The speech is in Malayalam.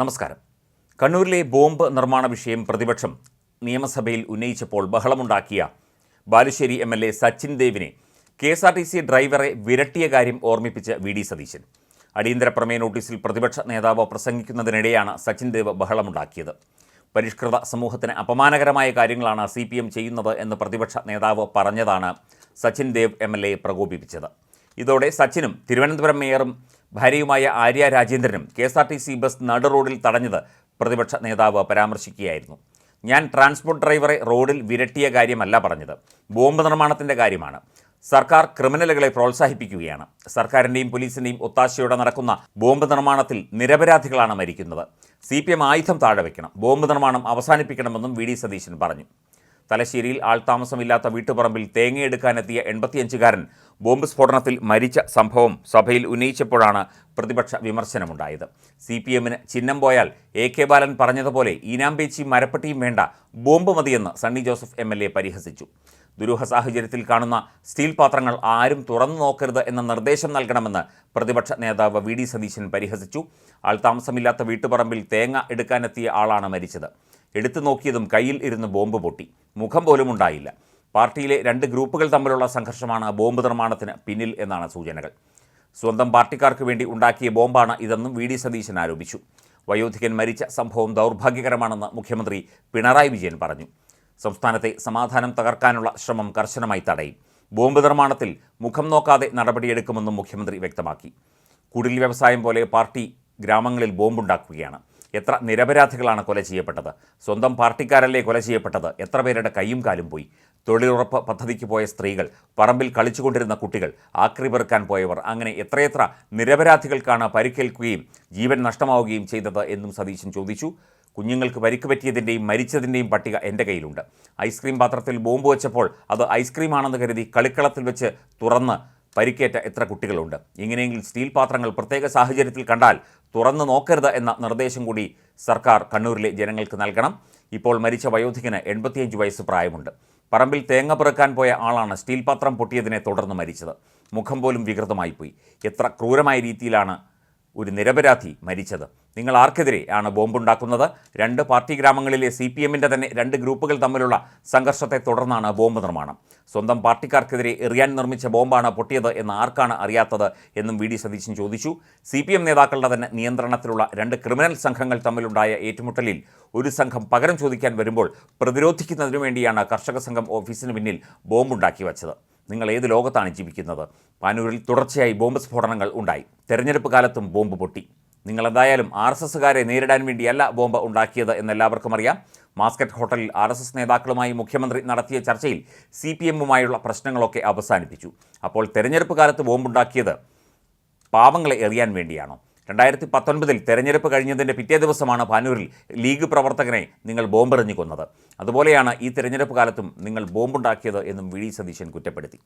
നമസ്കാരം. കണ്ണൂരിലെ ബോംബ് നിർമ്മാണ വിഷയം പ്രതിപക്ഷം നിയമസഭയിൽ ഉന്നയിച്ചപ്പോൾ ബഹളമുണ്ടാക്കിയ Balussery M L A Sachin ദേവിനെ K S R T C ഡ്രൈവറെ വിരട്ടിയ കാര്യം ഓർമ്മിപ്പിച്ച് വി ഡി സതീശൻ. അടിയന്തര പ്രമേയ നോട്ടീസിൽ പ്രതിപക്ഷ നേതാവ് പ്രസംഗിക്കുന്നതിനിടെയാണ് സച്ചിൻ ദേവ് ബഹളമുണ്ടാക്കിയത്. പരിഷ്കൃത സമൂഹത്തിന് അപമാനകരമായ കാര്യങ്ങളാണ് സി പി എം ചെയ്യുന്നത് എന്ന് പ്രതിപക്ഷ നേതാവ് പറഞ്ഞതാണ് Sachin Dev M L A പ്രകോപിപ്പിച്ചത്. ഇതോടെ സച്ചിനും തിരുവനന്തപുരം മേയറും ഭാര്യയുമായ Arya രാജേന്ദ്രനും K S R T C bus നട റോഡിൽ തടഞ്ഞത് പ്രതിപക്ഷ നേതാവ് പരാമർശിക്കുകയായിരുന്നു. ഞാൻ ട്രാൻസ്പോർട്ട് ഡ്രൈവറെ റോഡിൽ വിരട്ടിയ കാര്യമല്ല പറഞ്ഞത്. ബോംബ് നിർമ്മാണത്തിന്റെ കാര്യമാണ്. സർക്കാർ ക്രിമിനലുകളെ പ്രോത്സാഹിപ്പിക്കുകയാണ്. സർക്കാരിന്റെയും പോലീസിന്റെയും ഒത്താശയോടെ നടക്കുന്ന ബോംബ് നിർമ്മാണത്തിൽ നിരപരാധികളാണ് മരിക്കുന്നത്. സി പി എം ആയുധം താഴെ വയ്ക്കണം ബോംബ് നിർമ്മാണം അവസാനിപ്പിക്കണമെന്നും വി ഡി സതീശൻ പറഞ്ഞു. തലശ്ശേരിയിൽ ആൾതാമസമില്ലാത്ത വീട്ടുപറമ്പിൽ തേങ്ങയെടുക്കാനെത്തിയ എൺപത്തിയഞ്ചുകാരൻ ബോംബ് സ്ഫോടനത്തിൽ മരിച്ച സംഭവം സഭയിൽ ഉന്നയിച്ചപ്പോഴാണ് പ്രതിപക്ഷ വിമർശനമുണ്ടായത്. സി പി എമ്മിന് ചിഹ്നം പോയാൽ എ കെ ബാലൻ പറഞ്ഞതുപോലെ ഈനാമ്പേച്ചി മരപ്പട്ടിയും വേണ്ട ബോംബ് മതിയെന്ന് Sunny Joseph M L A പരിഹസിച്ചു. ദുരൂഹ സാഹചര്യത്തിൽ കാണുന്ന സ്റ്റീൽ പാത്രങ്ങൾ ആരും തുറന്നു നോക്കരുത് എന്ന നിർദ്ദേശം നൽകണമെന്ന് പ്രതിപക്ഷ നേതാവ് വി ഡി സതീശൻ പരിഹസിച്ചു. ആൾതാമസമില്ലാത്ത വീട്ടുപറമ്പിൽ തേങ്ങ എടുക്കാനെത്തിയ ആളാണ് മരിച്ചത്. എടുത്തു നോക്കിയതും കയ്യിൽ ഇരുന്ന് ബോംബ് പൊട്ടി. മുഖം പോലും ഉണ്ടായില്ല. പാർട്ടിയിലെ രണ്ട് ഗ്രൂപ്പുകൾ തമ്മിലുള്ള സംഘർഷമാണ് ബോംബ് നിർമ്മാണത്തിന് പിന്നിൽ എന്നാണ് സൂചനകൾ. സ്വന്തം പാർട്ടിക്കാർക്ക് വേണ്ടി ഉണ്ടാക്കിയ ബോംബാണ് ഇതെന്നും വി ഡി സതീശൻ ആരോപിച്ചു. വയോധികൻ മരിച്ച സംഭവം ദൗർഭാഗ്യകരമാണെന്ന് മുഖ്യമന്ത്രി പിണറായി വിജയൻ പറഞ്ഞു. സംസ്ഥാനത്തെ സമാധാനം തകർക്കാനുള്ള ശ്രമം കർശനമായി തടയും. ബോംബ് നിർമ്മാണത്തിൽ മുഖം നോക്കാതെ നടപടിയെടുക്കുമെന്നും മുഖ്യമന്ത്രി വ്യക്തമാക്കി. കുടിൽ വ്യവസായം പോലെ പാർട്ടി ഗ്രാമങ്ങളിൽ ബോംബുണ്ടാക്കുകയാണ്. എത്ര നിരപരാധികളാണ് കൊല ചെയ്യപ്പെട്ടത്? സ്വന്തം പാർട്ടിക്കാരല്ലേ കൊല ചെയ്യപ്പെട്ടത്? എത്ര പേരുടെ കൈയും കാലും പോയി? തൊഴിലുറപ്പ് പദ്ധതിക്ക് പോയ സ്ത്രീകൾ പറമ്പിൽ കളിച്ചുകൊണ്ടിരുന്ന കുട്ടികൾ ആക്രി പെറുക്കാൻ പോയവർ അങ്ങനെ എത്രയെത്ര നിരപരാധികൾക്കാണ് പരിക്കേൽക്കുകയും ജീവൻ നഷ്ടമാവുകയും ചെയ്തത് എന്നും സതീശൻ ചോദിച്ചു. കുഞ്ഞുങ്ങൾക്ക് പരിക്ക് പറ്റിയതിന്റെയും മരിച്ചതിന്റെയും പട്ടിക എന്റെ കയ്യിലുണ്ട്. ഐസ്ക്രീം പാത്രത്തിൽ ബോംബ് വെച്ചപ്പോൾ അത് ഐസ്ക്രീമാണെന്ന് കരുതി കളിക്കളത്തിൽ വെച്ച് തുറന്ന് പരിക്കേറ്റ എത്ര കുട്ടികളുണ്ട്? ഇങ്ങനെയെങ്കിൽ സ്റ്റീൽ പാത്രങ്ങൾ പ്രത്യേക സാഹചര്യത്തിൽ കണ്ടാൽ തുറന്നു നോക്കരുത് എന്ന നിർദ്ദേശം കൂടി സർക്കാർ കണ്ണൂരിലെ ജനങ്ങൾക്ക് നൽകണം. ഇപ്പോൾ മരിച്ച വയോധികന് എൺപത്തിയഞ്ച് വയസ്സ് പ്രായമുണ്ട്. പറമ്പിൽ തേങ്ങ പിറക്കാൻ പോയ ആളാണ് സ്റ്റീൽ പാത്രം പൊട്ടിയതിനെ തുടർന്ന് മരിച്ചത്. മുഖം പോലും വികൃതമായിപ്പോയി. എത്ര ക്രൂരമായ രീതിയിലാണ് ഒരു നിരപരാധി മരിച്ചത്. നിങ്ങൾ ആർക്കെതിരെ ആണ് ബോംബുണ്ടാക്കുന്നത്? രണ്ട് പാർട്ടി ഗ്രാമങ്ങളിലെ സി പി എമ്മിന്റെ തന്നെ രണ്ട് ഗ്രൂപ്പുകൾ തമ്മിലുള്ള സംഘർഷത്തെ തുടർന്നാണ് ബോംബ് നിർമ്മാണം. സ്വന്തം പാർട്ടിക്കാർക്കെതിരെ എറിയാൻ നിർമ്മിച്ച ബോംബാണ് പൊട്ടിയത് എന്ന് ആർക്കാണ് അറിയാത്തത് എന്നും വി ഡി സതീശൻ ചോദിച്ചു. സി പി എം നേതാക്കളുടെ തന്നെ നിയന്ത്രണത്തിലുള്ള രണ്ട് ക്രിമിനൽ സംഘങ്ങൾ തമ്മിലുണ്ടായ ഏറ്റുമുട്ടലിൽ ഒരു സംഘം പകരം ചോദിക്കാൻ വരുമ്പോൾ പ്രതിരോധിക്കുന്നതിനു വേണ്ടിയാണ് കർഷക സംഘം ഓഫീസിന് പിന്നിൽ ബോംബുണ്ടാക്കി വച്ചത്. നിങ്ങൾ ഏത് ലോകത്താണ് ജീവിക്കുന്നത്? പാനൂരിൽ തുടർച്ചയായി ബോംബ് സ്ഫോടനങ്ങൾ ഉണ്ടായി. തെരഞ്ഞെടുപ്പ് കാലത്തും ബോംബ് പൊട്ടി. നിങ്ങൾ എന്തായാലും ആർ എസ് എസ്സുകാരെ നേരിടാൻ വേണ്ടിയല്ല ബോംബ് ഉണ്ടാക്കിയത് എന്നെല്ലാവർക്കും അറിയാം. മാസ്കറ്റ് ഹോട്ടലിൽ ആർ എസ് എസ് നേതാക്കളുമായി മുഖ്യമന്ത്രി നടത്തിയ ചർച്ചയിൽ സി പി എമ്മുമായുള്ള പ്രശ്നങ്ങളൊക്കെ അവസാനിപ്പിച്ചു. അപ്പോൾ തെരഞ്ഞെടുപ്പ് കാലത്ത് ബോംബുണ്ടാക്കിയത് പാവങ്ങളെ എറിയാൻ വേണ്ടിയാണോ? രണ്ടായിരത്തി പത്തൊൻപതിൽ തെരഞ്ഞെടുപ്പ് കഴിഞ്ഞതിന്റെ പിറ്റേ ദിവസമാണ് പാനൂരിൽ ലീഗ് പ്രവർത്തകനെ നിങ്ങൾ ബോംബെറിഞ്ഞു കൊന്നത്. അതുപോലെയാണ് ഈ തെരഞ്ഞെടുപ്പ് കാലത്തും നിങ്ങൾ ബോംബുണ്ടാക്കിയത് എന്നും വി ഡി സതീശൻ കുറ്റപ്പെടുത്തി.